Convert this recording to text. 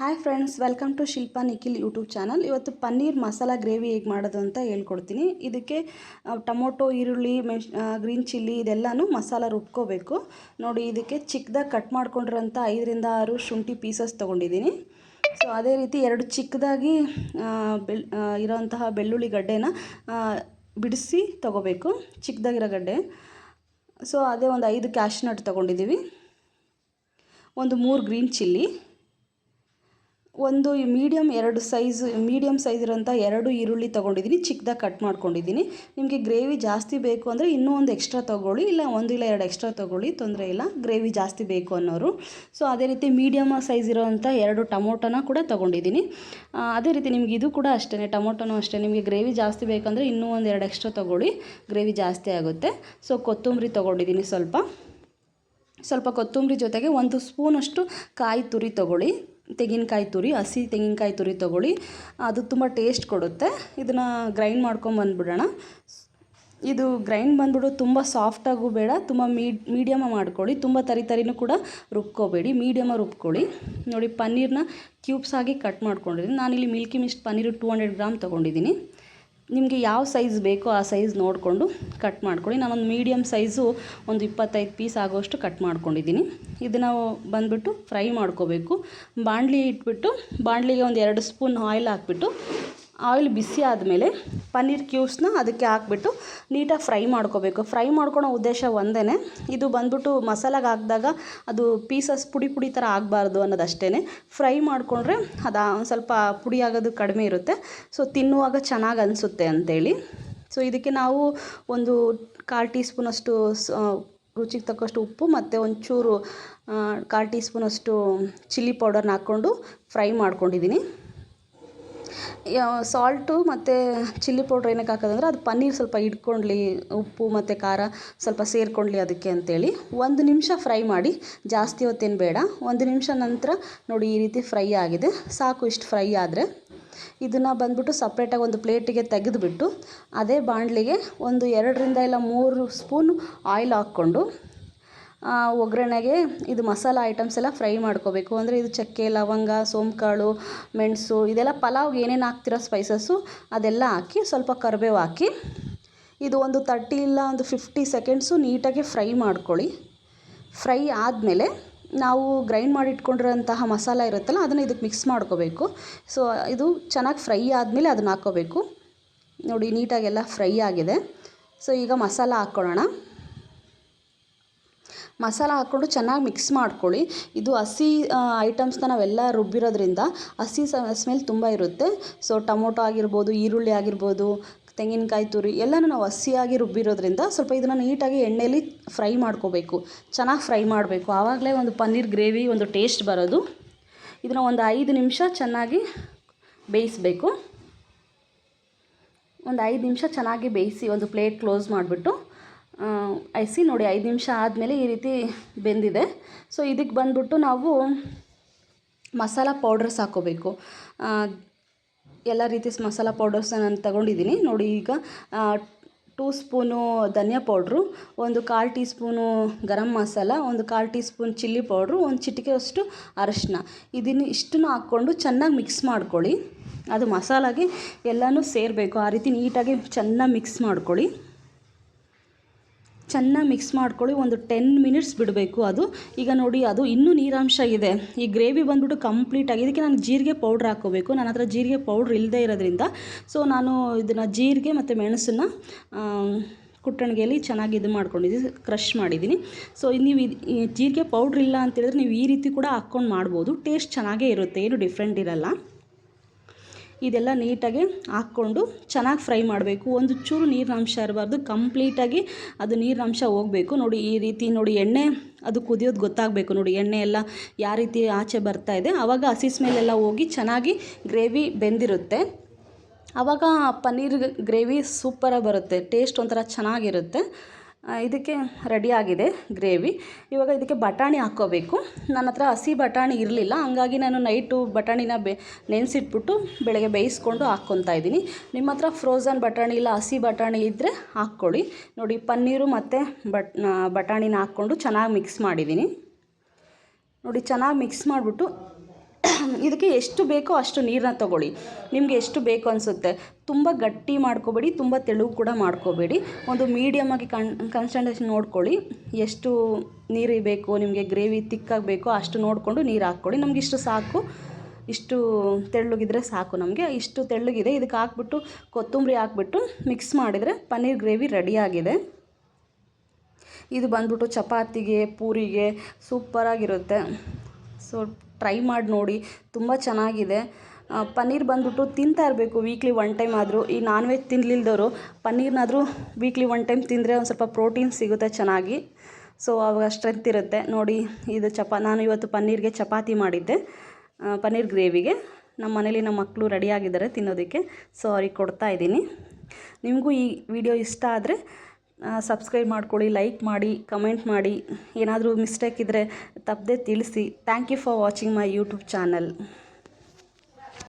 Hi friends welcome to Shilpa Nikhil YouTube channel ಇವತ್ತು paneer masala gravy ಹೇಗೆ ಮಾಡೋದು ಅಂತ ಹೇಳ್ಕೊಡ್ತೀನಿ. ಇದಕ್ಕೆ ಟೊಮೊಟೊ, ಈರುಳ್ಳಿ, ಮೆಣ್ ಗ್ರೀನ್ ಚಿಲ್ಲಿ ಇದೆಲ್ಲನೂ ಮಸಾಲ ರುಬ್ಕೋಬೇಕು. ನೋಡಿ ಇದಕ್ಕೆ ಚಿಕ್ಕದಾಗಿ ಕಟ್ ಮಾಡ್ಕೊಂಡಿರೋಂಥ ಐದರಿಂದ ಆರು ಶುಂಠಿ ಪೀಸಸ್ ತೊಗೊಂಡಿದ್ದೀನಿ. ಸೊ ಅದೇ ರೀತಿ ಎರಡು ಚಿಕ್ಕದಾಗಿ ಬೆಳ್ ಇರೋಂತಹ ಬೆಳ್ಳುಳ್ಳಿ ಗಡ್ಡೆನ ಬಿಡಿಸಿ ತೊಗೋಬೇಕು. ಚಿಕ್ಕದಾಗಿರೋ ಗಡ್ಡೆ. ಸೊ ಅದೇ ಒಂದು ಐದು ಕ್ಯಾಶ್ನಟ್ ತೊಗೊಂಡಿದ್ದೀವಿ. ಒಂದು ಮೂರು ಗ್ರೀನ್ ಚಿಲ್ಲಿ ಒಂದು ಮೀಡಿಯಮ್ ಎರಡು ಸೈಜ್ ಮೀಡಿಯಮ್ ಸೈಜ್ ಇರೋಂಥ ಎರಡು ಈರುಳ್ಳಿ ತೊಗೊಂಡಿದ್ದೀನಿ. ಚಿಕ್ಕದಾಗಿ ಕಟ್ ಮಾಡ್ಕೊಂಡಿದ್ದೀನಿ. ನಿಮಗೆ ಗ್ರೇವಿ ಜಾಸ್ತಿ ಬೇಕು ಅಂದರೆ ಇನ್ನೂ ಒಂದು ಎಕ್ಸ್ಟ್ರಾ ತೊಗೊಳ್ಳಿ. ಇಲ್ಲ, ಒಂದು ಇಲ್ಲ, ಎರಡು ಎಕ್ಸ್ಟ್ರಾ ತೊಗೊಳ್ಳಿ. ತೊಂದರೆ ಇಲ್ಲ. ಗ್ರೇವಿ ಜಾಸ್ತಿ ಬೇಕು ಅನ್ನೋರು. ಸೊ ಅದೇ ರೀತಿ ಮೀಡಿಯಮ್ ಸೈಜ್ ಇರೋವಂಥ ಎರಡು ಟೊಮೊಟೊನ ಕೂಡ ತೊಗೊಂಡಿದ್ದೀನಿ. ಅದೇ ರೀತಿ ನಿಮ್ಗೆ ಇದು ಕೂಡ ಅಷ್ಟೇ ಟೊಮೊಟೊನೂ ಅಷ್ಟೇ. ನಿಮಗೆ ಗ್ರೇವಿ ಜಾಸ್ತಿ ಬೇಕಂದರೆ ಇನ್ನೂ ಒಂದು ಎರಡು ಎಕ್ಸ್ಟ್ರಾ ತೊಗೊಳ್ಳಿ. ಗ್ರೇವಿ ಜಾಸ್ತಿ ಆಗುತ್ತೆ. ಸೊ ಕೊತ್ತಂಬರಿ ತೊಗೊಂಡಿದ್ದೀನಿ ಸ್ವಲ್ಪ. ಸ್ವಲ್ಪ ಕೊತ್ತಂಬರಿ ಜೊತೆಗೆ ಒಂದು ಸ್ಪೂನಷ್ಟು ಕಾಯಿ ತುರಿ ತೊಗೊಳ್ಳಿ. ತೆಂಗಿನಕಾಯಿ ತುರಿ, ಹಸಿ ತೆಂಗಿನಕಾಯಿ ತುರಿ ತೊಗೊಳ್ಳಿ. ಅದು ತುಂಬ ಟೇಸ್ಟ್ ಕೊಡುತ್ತೆ. ಇದನ್ನು ಗ್ರೈಂಡ್ ಮಾಡ್ಕೊಂಬಂದ್ಬಿಡೋಣ ಇದು ಗ್ರೈಂಡ್ ಬಂದ್ಬಿಟ್ಟು ತುಂಬ ಸಾಫ್ಟಾಗೂ ಬೇಡ, ತುಂಬ ಮೀಡ್ ಮೀಡಿಯಮ ಮಾಡ್ಕೊಳ್ಳಿ. ತುಂಬ ತರಿ ತರಿನೂ ಕೂಡ ರುಬ್ಕೋಬೇಡಿ ಮೀಡಿಯಮ ರುಬ್ಕೊಳ್ಳಿ. ನೋಡಿ, ಪನ್ನೀರ್ನ ಕ್ಯೂಬ್ಸ್ ಆಗಿ ಕಟ್ ಮಾಡ್ಕೊಂಡಿದ್ದೀನಿ. ನಾನಿಲ್ಲಿ Milky Mist paneer two hundred gram ತೊಗೊಂಡಿದ್ದೀನಿ. ನಿಮಗೆ ಯಾವ ಸೈಜ್ ಬೇಕೋ ಆ ಸೈಜ್ ನೋಡಿಕೊಂಡು ಕಟ್ ಮಾಡ್ಕೊಳ್ಳಿ. ನಾನೊಂದು ಮೀಡಿಯಮ್ ಸೈಜು ಒಂದು ಇಪ್ಪತ್ತೈದು ಪೀಸ್ ಆಗೋಷ್ಟು ಕಟ್ ಮಾಡ್ಕೊಂಡಿದ್ದೀನಿ. ಇದನ್ನು ಬಂದುಬಿಟ್ಟು ಫ್ರೈ ಮಾಡ್ಕೋಬೇಕು. ಬಾಣಲಿ ಇಟ್ಬಿಟ್ಟು, ಬಾಣಲಿಗೆ ಒಂದು ಎರಡು ಸ್ಪೂನ್ ಆಯಿಲ್ ಹಾಕ್ಬಿಟ್ಟು ಆಯಿಲ್ ಬಿಸಿ ಆದಮೇಲೆ ಪನ್ನೀರ್ ಕ್ಯೂಬ್ಸ್ನ ಅದಕ್ಕೆ ಹಾಕ್ಬಿಟ್ಟು ನೀಟಾಗಿ ಫ್ರೈ ಮಾಡ್ಕೋಬೇಕು. ಫ್ರೈ ಮಾಡ್ಕೊಳೋ ಉದ್ದೇಶ ಒಂದೇ ಇದು ಬಂದ್ಬಿಟ್ಟು ಮಸಾಲಾಗೆ ಹಾಕಿದಾಗ ಅದು ಪೀಸಸ್ ಪುಡಿ ಪುಡಿ ಥರ ಆಗಬಾರ್ದು ಅನ್ನೋದಷ್ಟೇ ಫ್ರೈ ಮಾಡಿಕೊಂಡ್ರೆ ಅದು ಒಂದು ಸ್ವಲ್ಪ ಪುಡಿ ಆಗೋದು ಕಡಿಮೆ ಇರುತ್ತೆ. ಸೊ, ತಿನ್ನುವಾಗ ಚೆನ್ನಾಗಿ ಅನಿಸುತ್ತೆ ಅಂತೇಳಿ. ಸೊ, ಇದಕ್ಕೆ ನಾವು ಒಂದು ಕಾಲು ಟೀ ಸ್ಪೂನಷ್ಟು ರುಚಿಗೆ ತಕ್ಕಷ್ಟು ಉಪ್ಪು ಮತ್ತು ಒಂಚೂರು ಕಾಲು ಟೀ ಸ್ಪೂನಷ್ಟು ಚಿಲ್ಲಿ ಪೌಡರ್ನ ಹಾಕ್ಕೊಂಡು ಫ್ರೈ ಮಾಡ್ಕೊಂಡಿದ್ದೀನಿ ಸಾಲ್ಟು ಮತ್ತು ಚಿಲ್ಲಿ ಪೌಡ್ರ್ ಏನಕ್ಕೆ ಹಾಕೋದಂದ್ರೆ ಅದು ಪನ್ನೀರ್ ಸ್ವಲ್ಪ ಹಿಡ್ಕೊಳ್ಲಿ ಉಪ್ಪು ಮತ್ತು ಖಾರ ಸ್ವಲ್ಪ ಸೇರ್ಕೊಳ್ಳಿ ಅದಕ್ಕೆ ಅಂತೇಳಿ ಒಂದು ನಿಮಿಷ ಫ್ರೈ ಮಾಡಿ, ಜಾಸ್ತಿ ಹೊತ್ತೇನು ಬೇಡ, ಒಂದು ನಿಮಿಷ ನಂತರ ನೋಡಿ ಈ ರೀತಿ ಫ್ರೈ ಆಗಿದೆ, ಸಾಕು ಇಷ್ಟು ಫ್ರೈ ಆದರೆ. ಇದನ್ನು ಬಂದ್ಬಿಟ್ಟು ಸಪ್ರೇಟಾಗಿ ಒಂದು ಪ್ಲೇಟಿಗೆ ತೆಗೆದುಬಿಟ್ಟು, ಅದೇ ಬಾಣಲಿಗೆ ಒಂದು ಎರಡರಿಂದ ಇಲ್ಲ ಮೂರು ಸ್ಪೂನ್ ಆಯಿಲ್ ಹಾಕ್ಕೊಂಡು ಒಗ್ಗರಣೆಗೆ ಇದು ಮಸಾಲ ಐಟಮ್ಸ್ ಎಲ್ಲ ಫ್ರೈ ಮಾಡ್ಕೋಬೇಕು. ಅಂದರೆ ಇದು ಚಕ್ಕೆ, ಲವಂಗ, ಸೋಂಕಾಳು, ಮೆಣಸು, ಇದೆಲ್ಲ ಪಲಾವ್ಗೆ ಏನೇನು ಹಾಕ್ತಿರೋ ಸ್ಪೈಸಸ್ಸು ಅದೆಲ್ಲ ಹಾಕಿ ಸ್ವಲ್ಪ ಕರಿಬೇವು ಹಾಕಿ, ಇದು ಒಂದು ತರ್ಟಿ ಇಲ್ಲ ಒಂದು ಫಿಫ್ಟಿ ಸೆಕೆಂಡ್ಸು ನೀಟಾಗಿ ಫ್ರೈ ಮಾಡ್ಕೊಳ್ಳಿ. ಫ್ರೈ ಆದಮೇಲೆ ನಾವು ಗ್ರೈಂಡ್ ಮಾಡಿ ಇಟ್ಕೊಂಡಿರೋಂತಹ ಮಸಾಲ ಇರುತ್ತಲ್ಲ, ಅದನ್ನು ಇದಕ್ಕೆ ಮಿಕ್ಸ್ ಮಾಡ್ಕೋಬೇಕು. ಸೊ ಇದು ಚೆನ್ನಾಗಿ ಫ್ರೈ ಆದಮೇಲೆ ಅದನ್ನ ಹಾಕ್ಕೋಬೇಕು ನೋಡಿ, ನೀಟಾಗೆಲ್ಲ ಫ್ರೈ ಆಗಿದೆ. ಸೊ ಈಗ ಮಸಾಲ ಹಾಕ್ಕೊಳ್ಳೋಣ. ಮಸಾಲ ಹಾಕ್ಕೊಂಡು ಚೆನ್ನಾಗಿ ಮಿಕ್ಸ್ ಮಾಡ್ಕೊಳ್ಳಿ. ಇದು ಹಸಿ ಐಟಮ್ಸ್ನ ನಾವೆಲ್ಲ ರುಬ್ಬಿರೋದ್ರಿಂದ ಹಸಿ ಸ್ಮೆಲ್ ತುಂಬ ಇರುತ್ತೆ. ಸೊ ಟೊಮೊಟೊ ಆಗಿರ್ಬೋದು, ಈರುಳ್ಳಿ ಆಗಿರ್ಬೋದು, ತೆಂಗಿನಕಾಯಿ ತುರಿ ಎಲ್ಲನೂ ನಾವು ಹಸಿಯಾಗಿ ರುಬ್ಬಿರೋದ್ರಿಂದ ಸ್ವಲ್ಪ ಇದನ್ನು ನೀಟಾಗಿ ಎಣ್ಣೆಯಲ್ಲಿ ಫ್ರೈ ಮಾಡ್ಕೋಬೇಕು. ಚೆನ್ನಾಗಿ ಫ್ರೈ ಮಾಡಬೇಕು. ಆವಾಗಲೇ ಒಂದು ಪನ್ನೀರ್ ಗ್ರೇವಿ ಒಂದು ಟೇಸ್ಟ್ ಬರೋದು. ಇದನ್ನು ಒಂದು ಐದು ನಿಮಿಷ ಚೆನ್ನಾಗಿ ಬೇಯಿಸಬೇಕು. ಒಂದು ಐದು ನಿಮಿಷ ಚೆನ್ನಾಗಿ ಬೇಯಿಸಿ ಒಂದು ಪ್ಲೇಟ್ ಕ್ಲೋಸ್ ಮಾಡಿಬಿಟ್ಟು ಐಸಿ ನೋಡಿ, ಐದು ನಿಮಿಷ ಆದಮೇಲೆ ಈ ರೀತಿ ಬೆಂದಿದೆ. ಸೊ ಇದಕ್ಕೆ ಬಂದ್ಬಿಟ್ಟು ನಾವು ಮಸಾಲ ಪೌಡರ್ಸ್ ಹಾಕೋಬೇಕು. ಎಲ್ಲ ರೀತಿ ಮಸಾಲ ಪೌಡರ್ಸ್ನ ನಾನು ತಗೊಂಡಿದ್ದೀನಿ. ನೋಡಿ, ಈಗ ಟೂ ಸ್ಪೂನು ಧನಿಯಾ ಪೌಡ್ರು, ಒಂದು ಕಾಲು ಟೀ ಸ್ಪೂನು ಗರಂ ಮಸಾಲ, ಒಂದು ಕಾಲು ಟೀ ಸ್ಪೂನ್ ಚಿಲ್ಲಿ ಪೌಡ್ರು, ಒಂದು ಚಿಟಿಕೆಯಷ್ಟು ಅರಶಿನ. ಇದನ್ನು ಇಷ್ಟನ್ನು ಹಾಕ್ಕೊಂಡು ಚೆನ್ನಾಗಿ ಮಿಕ್ಸ್ ಮಾಡ್ಕೊಳ್ಳಿ. ಅದು ಮಸಾಲಾಗೆ ಎಲ್ಲನೂ ಸೇರಬೇಕು. ಆ ರೀತಿ ನೀಟಾಗಿ ಚೆನ್ನಾಗಿ ಮಿಕ್ಸ್ ಮಾಡ್ಕೊಳ್ಳಿ. ಚೆನ್ನಾಗಿ ಮಿಕ್ಸ್ ಮಾಡ್ಕೊಳ್ಳಿ, ಒಂದು ಟೆನ್ ಮಿನಿಟ್ಸ್ ಬಿಡಬೇಕು ಅದು. ಈಗ ನೋಡಿ, ಅದು ಇನ್ನೂ ನೀರಾಂಶ ಇದೆ. ಈ ಗ್ರೇವಿ ಬಂದ್ಬಿಟ್ಟು ಕಂಪ್ಲೀಟಾಗಿ ಇದಕ್ಕೆ ನಾನು ಜೀರಿಗೆ ಪೌಡ್ರ್ ಹಾಕೋಬೇಕು ನನ್ನ ಹತ್ರ ಜೀರಿಗೆ ಪೌಡ್ರ್ ಇಲ್ಲದೇ ಇರೋದ್ರಿಂದ. ಸೊ ನಾನು ಇದನ್ನು ಜೀರಿಗೆ ಮತ್ತು ಮೆಣಸನ್ನು ಕುಟ್ಟಣಿಗೆಯಲ್ಲಿ ಚೆನ್ನಾಗಿ ಇದು ಮಾಡ್ಕೊಂಡಿದ್ದೀನಿ ಕ್ರಷ್ ಮಾಡಿದ್ದೀನಿ. ಸೊ ನೀವು ಜೀರಿಗೆ ಪೌಡ್ರ್ ಇಲ್ಲ ಅಂತೇಳಿದ್ರೆ ನೀವು ಈ ರೀತಿ ಕೂಡ ಹಾಕ್ಕೊಂಡು ಮಾಡ್ಬೋದು. ಟೇಸ್ಟ್ ಚೆನ್ನಾಗೇ ಇರುತ್ತೆ, ಏನು ಡಿಫ್ರೆಂಟ್ ಇರಲ್ಲ. ಇದೆಲ್ಲ ನೀಟಾಗಿ ಹಾಕ್ಕೊಂಡು ಚೆನ್ನಾಗಿ ಫ್ರೈ ಮಾಡಬೇಕು. ಒಂದು ಚೂರು ನೀರಿನಂಶ ಇರಬಾರ್ದು. ಕಂಪ್ಲೀಟಾಗಿ ಅದು ನೀರಿನಂಶ ಹೋಗಬೇಕು. ನೋಡಿ, ಈ ರೀತಿ ನೋಡಿ, ಎಣ್ಣೆ ಅದು ಕುದಿಯೋದು ಗೊತ್ತಾಗಬೇಕು. ನೋಡಿ, ಎಣ್ಣೆ ಎಲ್ಲ ಯಾವ ರೀತಿ ಆಚೆ ಬರ್ತಾ ಇದೆ. ಆವಾಗ ಹಸಿ ಸ್ಮೆಲ್ಲೆಲ್ಲ ಹೋಗಿ ಚೆನ್ನಾಗಿ ಗ್ರೇವಿ ಬೆಂದಿರುತ್ತೆ. ಆವಾಗ ಪನ್ನೀರ್ ಗ್ರೇವಿ ಸೂಪರಾಗಿ ಬರುತ್ತೆ. ಟೇಸ್ಟ್ ಒಂಥರ ಚೆನ್ನಾಗಿರುತ್ತೆ. ಇದಕ್ಕೆ ರೆಡಿಯಾಗಿದೆ ಗ್ರೇವಿ ಇವಾಗ ಇದಕ್ಕೆ ಬಟಾಣಿ ಹಾಕ್ಕೋಬೇಕು. ನನ್ನ ಹತ್ರ ಹಸಿ ಬಟಾಣಿ ಇರಲಿಲ್ಲ, ಹಂಗಾಗಿ ನಾನು ನೈಟು ಬಟಾಣಿನ ಬೆ, ನೆನೆಸಿಟ್ಬಿಟ್ಟು ಬೆಳಗ್ಗೆ ಬೇಯಿಸ್ಕೊಂಡು ಹಾಕ್ಕೊತಾ ಇದ್ದೀನಿ. ನಿಮ್ಮ ಹತ್ರ ಫ್ರೋಝನ್ ಬಟಾಣಿ ಇಲ್ಲ, ಹಸಿ ಬಟಾಣಿ ಇದ್ದರೆ ಹಾಕ್ಕೊಳ್ಳಿ. ನೋಡಿ, ಪನ್ನೀರು ಮತ್ತು ಬಟ್ ಬಟಾಣಿನ ಹಾಕ್ಕೊಂಡು ಚೆನ್ನಾಗಿ ಮಿಕ್ಸ್ ಮಾಡಿದ್ದೀನಿ. ನೋಡಿ, ಚೆನ್ನಾಗಿ ಮಿಕ್ಸ್ ಮಾಡಿಬಿಟ್ಟು ಇದಕ್ಕೆ ಎಷ್ಟು ಬೇಕೋ ಅಷ್ಟು ನೀರನ್ನ ತೊಗೊಳ್ಳಿ. ನಿಮಗೆ ಎಷ್ಟು ಬೇಕು ಅನಿಸುತ್ತೆ. ತುಂಬ ಗಟ್ಟಿ ಮಾಡ್ಕೋಬೇಡಿ, ತುಂಬ ತೆಳುವು ಕೂಡ ಮಾಡ್ಕೋಬೇಡಿ. ಒಂದು ಮೀಡಿಯಮ್ಮಾಗಿ ಕಣ್ ಕನ್ಸಂಟ್ರೇಷನ್ ನೋಡ್ಕೊಳ್ಳಿ. ಎಷ್ಟು ನೀರು ಬೇಕು, ನಿಮಗೆ ಗ್ರೇವಿ ತಿಕ್ಕಾಗಿ ಬೇಕೋ ಅಷ್ಟು ನೋಡಿಕೊಂಡು ನೀರು ಹಾಕ್ಕೊಳ್ಳಿ. ನಮ್ಗೆ ಇಷ್ಟು ಸಾಕು. ಇಷ್ಟು ತೆಳ್ಳಗಿದ್ರೆ ಸಾಕು ನಮಗೆ. ಇಷ್ಟು ತೆಳ್ಳಗಿದೆ. ಇದಕ್ಕೆ ಹಾಕ್ಬಿಟ್ಟು ಕೊತ್ತಂಬರಿ ಹಾಕ್ಬಿಟ್ಟು ಮಿಕ್ಸ್ ಮಾಡಿದರೆ ಪನ್ನೀರ್ ಗ್ರೇವಿ ರೆಡಿಯಾಗಿದೆ ಇದು ಬಂದ್ಬಿಟ್ಟು ಚಪಾತಿಗೆ, ಪೂರಿಗೆ ಸೂಪರಾಗಿರುತ್ತೆ ಸೊ ಟ್ರೈ ಮಾಡಿ ನೋಡಿ. ತುಂಬ ಚೆನ್ನಾಗಿದೆ. ಪನ್ನೀರ್ ಬಂದುಬಿಟ್ಟು ತಿಂತಾ ಇರಬೇಕು ವೀಕ್ಲಿ ಒನ್ ಟೈಮ್ ಆದರೂ. ಈ ನಾನ್ ವೆಜ್ ತಿನ್ನಲಿಲ್ದವರು ಪನ್ನೀರ್ನಾದರೂ ವೀಕ್ಲಿ ಒನ್ ಟೈಮ್ ತಿಂದರೆ ಒಂದು ಸ್ವಲ್ಪ ಪ್ರೋಟೀನ್ ಸಿಗುತ್ತೆ ಚೆನ್ನಾಗಿ. ಸೊ ಆವಾಗ ಸ್ಟ್ರೆಂತ್ ಇರುತ್ತೆ. ನೋಡಿ, ಇದು ಚಪಾ, ನಾನು ಇವತ್ತು ಪನ್ನೀರ್ಗೆ ಚಪಾತಿ ಮಾಡಿದ್ದೆ. ಪನ್ನೀರ್ ಗ್ರೇವಿಗೆ. ನಮ್ಮ ಮನೇಲಿ ನಮ್ಮ ಮಕ್ಕಳು ರೆಡಿಯಾಗಿದ್ದಾರೆ ತಿನ್ನೋದಕ್ಕೆ. ಸೊ ಅವ್ರಿಗೆ ಕೊಡ್ತಾ ಇದ್ದೀನಿ. ನಿಮಗೂ ಈ ವಿಡಿಯೋ ಇಷ್ಟ ಆದರೆ ಸಬ್ಸ್ಕ್ರೈಬ್ ಮಾಡ್ಕೊಳ್ಳಿ ಲೈಕ್ ಮಾಡಿ ಕಮೆಂಟ್ ಮಾಡಿ. ಏನಾದರೂ ಮಿಸ್ಟೇಕ್ ಇದ್ದರೆ ತಪ್ಪದೇ ತಿಳಿಸಿ. Thank you for watching my YouTube channel